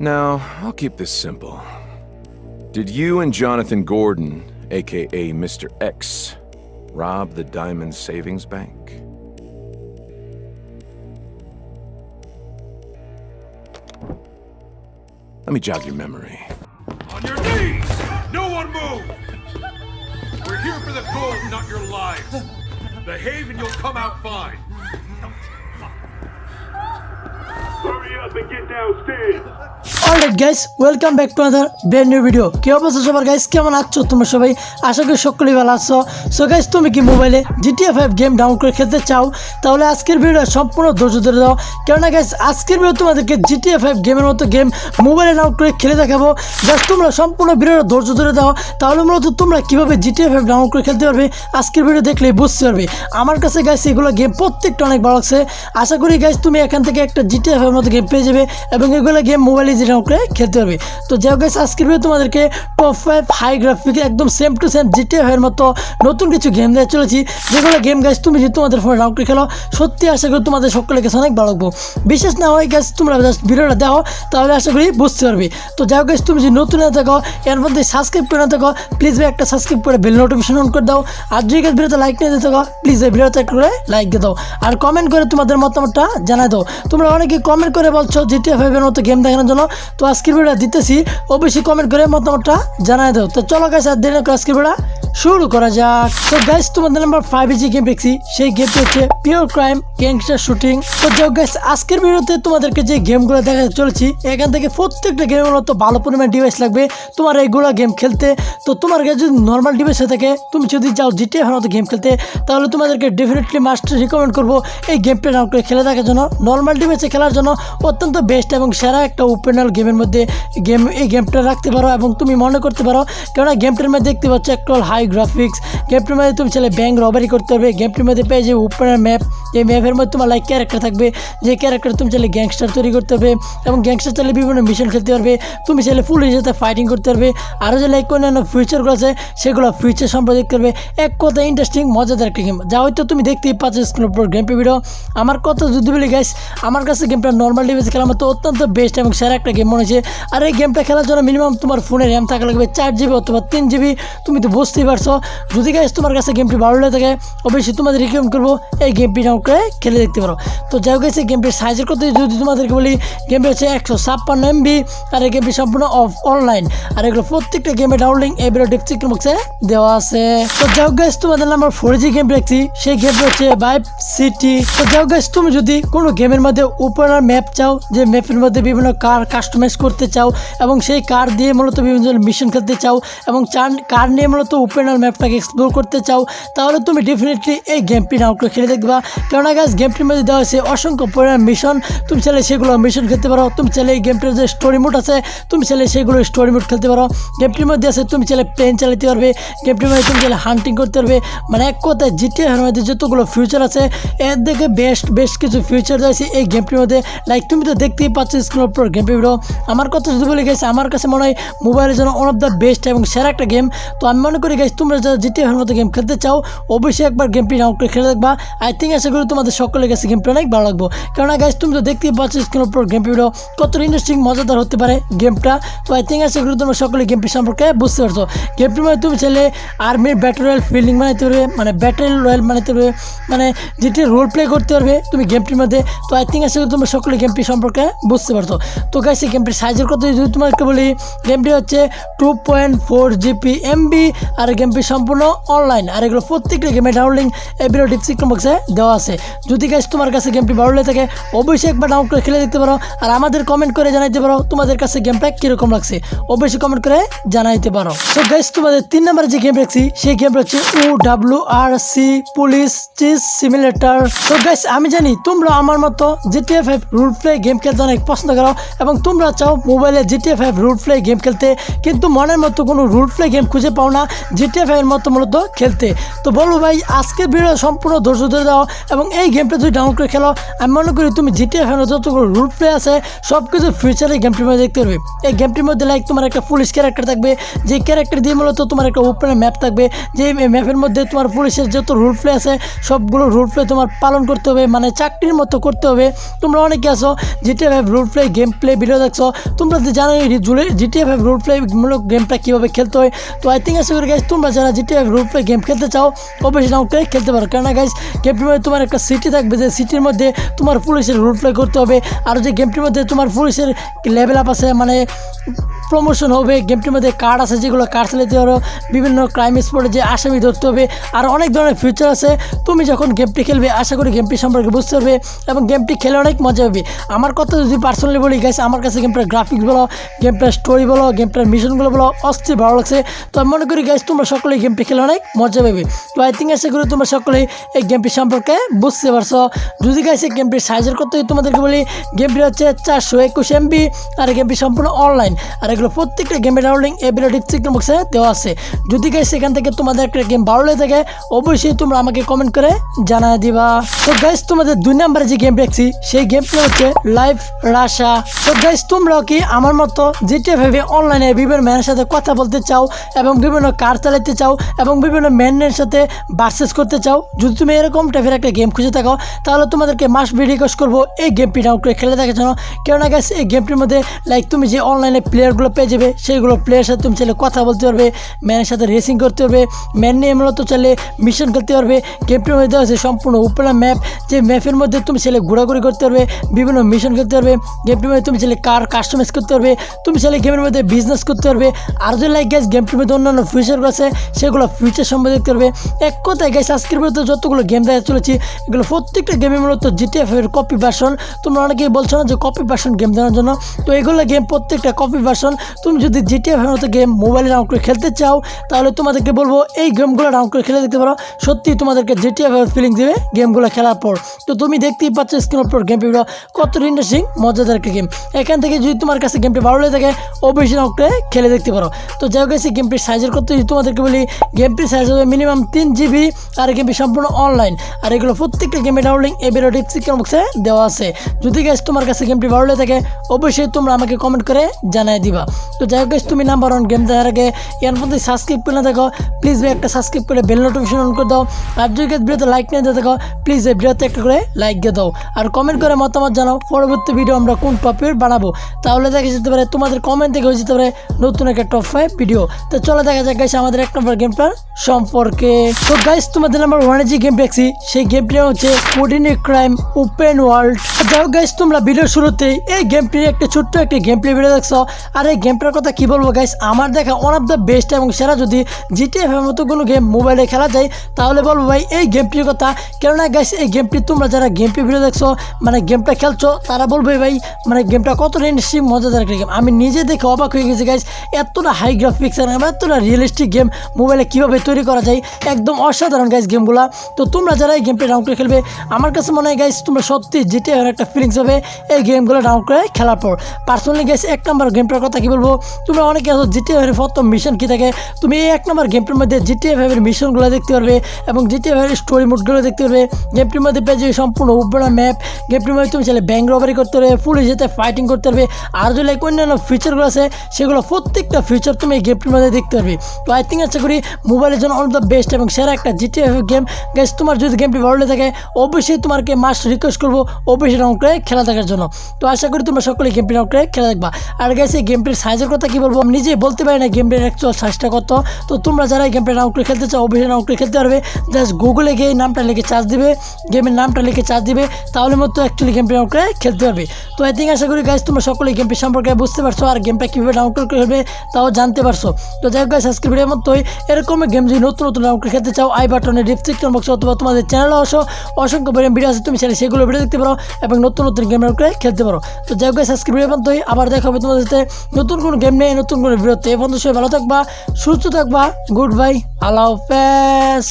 Now, I'll keep this simple. Did you and Jonathan Gordon, aka Mr. X, rob the Diamond Savings Bank? Let me jog your memory. On your knees! No one move! We're here for the gold, not your lives. Behave and you'll come out fine. Up and get downstairs. Alright guys welcome back to other brand new video কি অবস্থা সবার guys কেমন আছো তোমরা সবাই? আশা করি সকলেই ভালো আছো। সো গাইস তুমি কি মোবাইলে জিটিএ ফাইভ গেম ডাউনলোড করে খেলতে চাও? তাহলে আজকের ভিডিও সম্পূর্ণ ধৈর্য ধরে দাও। কেননা গাইস আজকের ভিডিও তোমাদেরকে জিটিএ ফাইভ গেমের মতো গেম মোবাইলে ডাউনলোড করে খেলে দেখাবো। জাস্ট তোমরা সম্পূর্ণ ভিডিওটা ধৈর্য ধরে দাও। তাহলে মূলত তোমরা কীভাবে জিটিএ ফাইভ ডাউনলোড করে খেলতে পারবে, আজকের ভিডিও দেখলেই বুঝতে পারবে। আমার কাছে গাইস এগুলো গেম প্রত্যেকটা অনেক ভালো লাগছে। আশা করি গাইস তুমি এখান থেকে একটা জিটিএ ফাইভ মতো গেম পেয়ে যাবে এবং এগুলো গেম মোবাইলে যে ডাউনলোড করে খেলতে পারবে। তো যাই হোক আজকের ভিডিও তোমাদেরকে টপ ফাইভ হাই গ্রাফিক একদম সেম টু সেম জিটিএ ফাইভের মতো নতুন কিছু গেম দিয়ে চলেছি। যেগুলো গেম গাইস তুমি যদি তোমাদের ফোনে ডাউনলোড করে খেলো, সত্যি আশা করি তোমাদের সকলের কাছে অনেক ভালো লাগবো। বিশেষ না হয় গাইস তোমরা জাস্ট ভিডিওটা দেখো, তাহলে আশা করি বুঝতে পারবে। তো যাই হোক তুমি যদি নতুন না থাকো, এর মধ্যে সাবস্ক্রাইব করে না থাকো প্লিজ ভাই একটা সাবস্ক্রাইব করে বেল নোটিফিকেশন অন করে দাও। আর যদি গাছ ভিডিওতে লাইক নিয়ে দিতে থাকো প্লিজ এই ভিডিওতে একটা করে লাইক দিয়ে দাও। আর কমেন্ট করে তোমাদের মতামতটা জানাই দাও। তোমরা অনেকে কমেন্ট করে বলছো জিটিএ ফাইভের মতো গেম দেখানোর জন্য তো আজকের ভিডিওটা দিতেছি। অবশ্যই কমেন্ট করে মতামতটা জানাই দাও। তো চলো গাছ আর দেরি না করে আজকের ভিডিওটা শুরু করা যাক। তো গাইস তোমাদের নাম্বার ফাইভ জি গেম দেখছি, সেই গেমটি হচ্ছে পিওর ক্রাইম গ্যাংস্টার শুটিং তো যাই গাইস আজকের ভিডিওতে তোমাদেরকে যে গেমগুলো দেখা চলেছি, এখান থেকে প্রত্যেকটা গেমের মতো ভালো পরিমাণ ডিভাইস লাগবে তোমার এইগুলো গেম খেলতে। তো তোমার কাছে যদি নর্মাল ডিভাইসে থাকে, তুমি যদি যাও জিটিএ মতো গেম খেলতে, তাহলে তোমাদেরকে ডেফিনেটলি মাস্টার রিকমেন্ড করব এই গেমটা ডাউনলোড করে খেলে দেখার জন্য। নর্মাল ডিভাইসে খেলার জন্য অত্যন্ত বেস্ট এবং সেরা একটা ওপেনাল গেমের মধ্যে গেম এই গেমটা রাখতে পারো এবং তুমি মনে করতে পারো। কেননা গেমটার মধ্যে দেখতে পাচ্ছ একটু হাই গ্রাফিক্স গেমটির মধ্যে তুমি চাইলে ব্যাঙ্ক রবারি করতে পারবে গেমটির মধ্যে পেয়ে যে ওপেনার ম্যাপ এই ম্যাপের মধ্যে তোমার লাইক ক্যারেক্টার থাকবে, যে ক্যারেক্টার তুমি চাইলে গ্যাংস্টার তৈরি করতে হবে এবং গ্যাংস্টার চাইলে বিভিন্ন মিশন খেলতে পারবে। তুমি চাইলে পুলিশের সাথে ফাইটিং করতে পারবে। আরও যে লাইক অন্যান্য ফিউচারগুলো আছে, সেগুলো ফিউচার সম্পর্কে দেখতে পারবে। এক কথা ইন্টারেস্টিং মজাদার একটা গেম যা হয়তো তুমি দেখতেই পাচ্ছ স্ক্রিনের উপর গেম ভিডিও আমার কথা যদি বলি গাইস আমার কাছে গেমটা নর্মাল ডিভাইসে খেলার মতো অত্যন্ত বেস্ট এবং সেরা একটা গেম মনে হয়েছে। আর এই গেমটা খেলার জন্য মিনিমাম তোমার ফোনে র্যাম থাকা লাগবে, চার জিবি অথবা তিন জিবি তুমি তো বুঝতেই পারছ। যদি গাইস তোমার কাছে গেমটি ভালো লেগে থাকে, অবশ্যই তোমাদের রিকমেন্ড করব। এই গেমটি ডাউনলোড করে খেলে দেখতে পারো। তো যাই হোক এই গেমটির সাইজের কথা যদি তোমাদেরকে বলি গেমটি হচ্ছে একশো ছাপ্পান্ন এমবি আর এই গেমটি সম্পূর্ণ অফ অনলাইন আর এগুলো প্রত্যেকটা গেমে ডাউনলিং এই ভিডিও ডিসক্রিপশন বক্সে দেওয়া আছে। তো যাই হোক গাইস তোমাদের নাম্বার ফোর জি গেম দেখছি, সেই গেমটি হচ্ছে ভাইব সিটি তো যাই হোক গাইস তুমি যদি কোনো গেমের মধ্যে উপরের ম্যাপ চাও, যে ম্যাপের মধ্যে বিভিন্ন কার কাস্টমাইজ করতে চাও এবং সেই কার দিয়ে মূলত বিভিন্ন মিশন খেলতে চাও এবং চান কার নিয়ে মূলত উপেনার ম্যাপটাকে এক্সপ্লোর করতে চাও, তাহলে তুমি ডেফিনেটলি এই গেমটি করে খেলে দেখবা। কেননা গাছ গেমটির মধ্যে দেওয়া হয়েছে অসংখ্য পরিমাণ মিশন তুমি চাইলে সেগুলো মিশন খেলতে পারো। তুমি চাইলে এই গেমটির যে স্টোরি মোড আছে। তুমি চাইলে সেগুলো স্টোরি মোড খেলতে পারো। গেমটির মধ্যে আছে, তুমি চাইলে প্লেন চালাতে পারবে। গেমটির মধ্যে তুমি চাইলে হান্টিং করতে পারবে। মানে এক কথায় জিটিএর মধ্যে যতগুলো ফিউচার আছে, এর থেকে বেস্ট বেস্ট কিছু ফিউচার রয়েছে এই গেমটির মধ্যে লাইক তুমি তো দেখতেই পাচ্ছ স্ক্রিনের উপর গেম ভিডিও আমার কথা যদি বলে গেছে আমার কাছে মনে হয় মোবাইলের জন্য ওয়ান অফ দ্য বেস্ট এবং সেরা একটা গেম তো আমি মনে করি গেছি তোমরা যারা জিটিএর মতো গেম খেলতে চাও, অবশ্যই একবার গেমটি ডাউনলোড করে খেলে দেখবা। আই থিঙ্ক আশা তোমাদের সকলের কাছে গেমটা অনেক ভালো লাগবে। কেননা গাইজ তুমি তো দেখতেই পাচ্ছ স্ক্রিনের উপর গেম ভিডিও কত ইন্টারেস্টিং মজাদার হতে পারে গেমটা তো আই থিঙ্ক আশা করি তোমরা সকলে গেমটি সম্পর্কে বুঝতে পারছ। গেমটির মধ্যে তুমি চাইলে আর্মির ব্যাটল রয়্যাল ফিল্ডিং বানাইতে পারবে মানে ব্যাটেল রয়্যাল বানাইতে পারবে মানে যেটি রোল প্লে করতে পারবে তুমি গেমটির মধ্যে। তো আই থিঙ্ক আশা করি তোমরা সকলে গেমটি সম্পর্কে বুঝতে পারছ। তো গাইস এই গেমটির সাইজের কথা যদি তোমাকে বলি গেমটি হচ্ছে two point four GB MB আর গেমটি সম্পূর্ণ অনলাইন আর এগুলো প্রত্যেকটা গেমের ডাউনলিং এই ভিডিও ডিসক্রিপশন বক্সে দেওয়া আছে। যদি গাইস তোমার কাছে গেমটি ভালো লেগে থাকে, অবশ্যই একবার ডাউনলোড করে খেলে দেখতে পারো। আর আমাদের কমেন্ট করে জানাইতে পারো তোমাদের কাছে গেমটা কীরকম লাগছে। অবশ্যই কমেন্ট করে জানাইতে পারো। তো গাইস তোমাদের তিন নম্বরে যে গেম দেখছি, সেই গেমটা হচ্ছে O W R C police chase simulator তো গাইস আমি জানি তোমরা আমার মতো GTA five role play game খেলতে অনেক পছন্দ করো এবং তোমরা চাও মোবাইলে GTA five role play game খেলতে, কিন্তু মনের মতো কোনো রুল প্লে গেম খুঁজে পাও না জিটিএ ফাইভের মতো মূলত খেলতে। তো বলব ভাই, আজকের ভিডিও সম্পূর্ণ ধৈর্য ধরে দাও এবং এই গেমটা যদি ডাউনলোড করে খেলো, আমি মনে করি তুমি জিটিএ ফাইভের যতগুলো রুল প্লে আছে সব কিছু ফিউচারে গেমটির মধ্যে দেখতে পারবে। এই গেমটির মধ্যে লাইক তোমার একটা পুলিশ ক্যারেক্টার থাকবে, যে ক্যারেক্টার দিয়ে মূলত তোমার একটা ওপেন ম্যাপ থাকবে, যে ম্যাপের মধ্যে তোমার পুলিশের যত রুল প্লে আছে, সবগুলো রুল প্লে তোমার পালন করতে হবে মানে চাকরির মতো করতে হবে। তোমরা অনেকে আছো GTA five role play game play video দেখছ, তোমরা তো জানো জিটিএ ফাইভ রুল প্লে মূলক গেমটা কীভাবে খেলতে হয়। তো আই থিঙ্ক আশা করি গাইজ তোমরা যারা GTA five role play game খেলতে চাও, অবশ্যই ডাউন করে খেলতে পারো। কেননা গাইজ গেমটির মধ্যে তোমার একটা সিটি থাকবে যে সিটির মধ্যে তোমার পুলিশের রুল প্লে করতে হবে। আর যে গেমটির মধ্যে তোমার পুলিশের লেভেল আপ আছে মানে প্রমোশন হবে গেমটির মধ্যে কার্ড আছে, যেগুলো কার্ড চালাতে পারো বিভিন্ন ক্রাইম স্পটে যে আসামি ধরতে হবে, আর অনেক ধরনের ফিচার আছে। তুমি যখন গেমটি খেলবে, আশা করি গেমটি সম্পর্কে বুঝতে পারবে, এবং গেমটি খেলে অনেক মজা হবে। আমার কথা যদি পার্সোনালি বলি গাইছে আমার কাছে গেমটার গ্রাফিক্স বলো গেমটার স্টোরি বলো গেমটার মিশনগুলো বলো, অস্থির ভালো লাগছে। তো আমি মনে করি গাইজ তোমরা সকলেই গেমটি খেলে অনেক মজা পাবে। তো আই থিঙ্ক আশা করি তোমরা সকলেই এই গেমটি সম্পর্কে বুঝতে পারছ? যদি গাইছে গেমটির সাইজের কথা তোমাদেরকে বলি গেমটি হচ্ছে চারশো একুশ এমবি আর গেমটি সম্পূর্ণ অনলাইন আর এগুলো প্রত্যেকটা গেমের এই ভিডিও ডিসক্রিপশন বক্সে দেওয়া আছে। যদি গাইজ সেখান থেকে তোমাদের একটা গেম ভালো লেগে থাকে, অবশ্যই তোমরা আমাকে কমেন্ট করে জানাই দিবা। তো গাইজ তোমাদের দুই নম্বরে যে গেম দেখছি, সেই গেমটা হচ্ছে লাইভ রাশা তো গাইজ তোমরাও কি আমার মতো জিটিএ ভেবে অনলাইনে বিভিন্ন ম্যানের সাথে কথা বলতে চাও এবং বিভিন্ন কার চালাতে চাও এবং বিভিন্ন ম্যানের সাথে বার্সেস করতে চাও? যদি তুমি এরকম টাইপের একটা গেম খুঁজে থাকো, তাহলে তোমাদেরকে মাস ভিডিও রিকোয়েস্ট করব এই গেমটি ডাউনলোড করে খেলে দেখার জন্য। কেননা গাইজ এই গেমটির মধ্যে লাইক তুমি যে অনলাইনে প্লেয়ারগুলো পেয়ে যাবে, সেইগুলো প্লেয়ারের সাথে তুমি চাইলে কথা বলতে পারবে ম্যানের সাথে রেসিং করতে পারবে ম্যান নিয়ে মূলত চাইলে মিশন করতে পারবে। গেমটির মধ্যে দেওয়া আছে সম্পূর্ণ উপলা ম্যাপ যে ম্যাপের মধ্যে তুমি চাইলে ঘোরাঘুরি করতে পারবে, বিভিন্ন মিশন করতে পারবে। গেমটির মধ্যে তুমি চাইলে কার কাস্টমাইজ করতে পারবে, তুমি চাইলে গেমের মধ্যে বিজনেস করতে পারবে। আর যদি লাইক গ্যাস গেমটির মধ্যে অন্যান্য ফিচারগুলো আছে, সেগুলো ফিচার সম্বন্ধে দেখতে পারবে। এক কথায় গ্যাস আজকের মধ্যে যতগুলো গেম দেখা চলেছি এগুলো প্রত্যেকটা গেমের মূলত জিটিএফ এর কপি ভার্সন তোমরা অনেকেই বলছো না যে কপি ভার্সন গেম দেওয়ার জন্য। তো এগুলো গেম প্রত্যেকটা কপি ভার্সন তুমি যদি জিটিএফ এর মতো গেম মোবাইলে ডাউন করে খেলতে চাও, তাহলে তোমাদেরকে বলব এই গেমগুলো ডাউন করে খেলে দেখতে পারো। সত্যি তোমাদেরকে জিটিএফ এর ফিলিং দেবে গেমগুলো খেলার পর। তো তুমি দেখতেই পাচ্ছ স্ক্রিন পর গেম ভিডিও কত ইন্টারেস্টিং মজাদার একটা গেম এখান থেকে যদি তোমার কাছে গেমটি ভালো লেগে থাকে, অবশ্যই ডাউন করে খেলে দেখতে পারো। তো যাই হোক এই গেমটির সাইজের কত যদি তোমাদেরকে বলি গেমটির সাইজ হবে মিনিমাম তিন জিবি আর গেমটি সম্পূর্ণ অনলাইন আর এগুলো প্রত্যেকটা গেমের ডাউনলিং এই ভিডিও ডিসক্রিপশন বক্সে দেওয়া আছে। যদি গ্যাস তোমার কাছে গেমটি ভালো লেগে থাকে, অবশ্যই তোমরা আমাকে কমেন্ট করে জানাই দিবা। তো যাই হোক তুমি নাম্বার ওয়ান গেম দেখার আগে এর মধ্যে সাবস্ক্রাইব করে না দেখো। প্লিজ ভাই একটা সাবস্ক্রাইব করে বেল নোটিফিকেশন অন করে দাও। আর যদি ভিডিওতে লাইক নিয়ে দেখো প্লিজ এই ভিডিওতে একটা করে লাইক দিয়ে দাও। আর কমেন্ট করে মতামত জানাও, পরবর্তী ভিডিও আমরা কোন টপিক বানাবো। তাহলে দেখা যেতে পারে তোমাদের কমেন্ট থেকে হয়ে যেতে পারে নতুন একটা টপ ফাইভ ভিডিও তো চলো দেখা যাক গাইস আমাদের এক নম্বর গেমটার সম্পর্কে। তো গাইস তোমাদের নাম্বার ওয়ানে যে গেম দেখছি, সেই গেমটি হচ্ছে কোডিনি ক্রাইম ওপেন ওয়ার্ল্ড যাই হোক গাইস তোমরা ভিডিওর শুরুতেই এই গেমটির একটা ছোট্ট একটা গেম প্লে ভিডিও দেখছ। আর এই গেমটার কথা কি বলব গাইস আমার দেখা ওয়ান অফ দ্য বেস্ট এবং সেরা যদি জিটিএফ মতো কোনো গেম মোবাইলে খেলা যায়, তাহলে বলব ভাই এই গেমটির কথা। কেননা গাইস এই গেমটি তোমরা যারা গেম প্লে ভিডিও দেখছ মানে গেমটা খেলছো, তারা বলবে ভাই মানে গেমটা কতটা ইন্টারেস্টিং মজাদার একটা গেম আমি নিজে দেখে অবাক হয়ে গেছি গাইস এতটা হাই গ্রাফিক্স এতটা রিয়েলিস্টিক গেম মোবাইলে কীভাবে তৈরি করা যায়, একদম অসাধারণ গাইস গেমগুলো তো তোমরা যারা এই গেমটা ডাউন করে খেলবে। আমার কাছে মনে হয় গাইস তোমরা সত্যি জিটে একটা ফিলিংস হবে। এই গেমগুলো ডাউন করে খেলার পর। পার্সোনালি গাইস এক নম্বর গেমটার কথা কি বলব? তোমরা অনেকে আছো জিটিএ এর প্রথম মিশন কী থাকে? তুমি এই এক নম্বর গেমটির মধ্যে জিটিএ ফাইভের মিশনগুলো দেখতে পারবে এবং জিটিএ ফাইভের স্টোরি মোডগুলো দেখতে পারবে। গেমটির মধ্যে পেয়ে যাবে সম্পূর্ণ উপরা ম্যাপ গেমটির মধ্যে তুমি চাইলে ব্যাঙ্ক রবারি করতে পারবে পুলিশ যেতে ফাইটিং করতে পারবে। আর যদি লাইক অন্যান্য ফিচারগুলো আছে, সেগুলো প্রত্যেকটা ফিচার তুমি এই গেমটির মধ্যে দেখতে পারবে। তো আই থিঙ্ক আশা করি মোবাইলের জন্য অন দ্য বেস্ট এবং সেরা একটা জিটিএ গেম গাইস তোমার যদি গেমটি ভালো থাকে অবশ্যই তোমাকে মাস্ট রিকোয়েস্ট করব অবশ্যই ডাউন করে খেলা দেখার জন্য। তো আশা করি তোমরা সকলে গেমটি ডাউন করে খেলা দেখবা। আর গাইস এই গেমটির সাইজের কথা কি বলব? আমি নিজে বলতে পারি না গেমটির অ্যাকচুয়াল সাইজটা কত। তো তোমরা যারা এই গেমটা ডাউন করে খেলতে চাও, অবশ্যই ডাউন করে খেলতে পারবে। জাস্ট গুগলে গিয়ে নামটা লিখে চার্জ দিবে। গেমের নামটা লিখে চার্জ দিবে। তাহলে মতো অ্যাকচুয়ালি গেমটি ডাউন করে খেলতে পারবে। তো আই থিঙ্ক আশা করি গাইস তোমরা সকলে গেমটি সম্পর্কে বুঝতে পারছ। আর গেমটা কীভাবে ডাউন করে খেলবে তাও জানতে পারছ। তো যাই হোক গাইস আজকের ভিডিওর মতোই। এরকম গেম যদি নতুন নতুন ডাউন করে খেলতে চাও আই বাটনে ডিসক্রিপশন বক্সে অথবা তোমাদের চ্যানেলে আসো অসংখ্য পরিমাণ ভিডিও আছে, তুমি চাইলে সেগুলো ভিডিও দেখতে পারো এবং নতুন নতুন গেম করে খেলতে পারো। তো যাই হোক আজকে ভিডিও পর্যন্ত আবার দেখা হবে তোমাদের সাথে নতুন কোনো গেম নেই নতুন কোনো ভিডিওতে পর্যন্ত সবাই ভালো থাকবা, সুস্থ থাকবা। গুড বাই আল্লাহ হাফেজ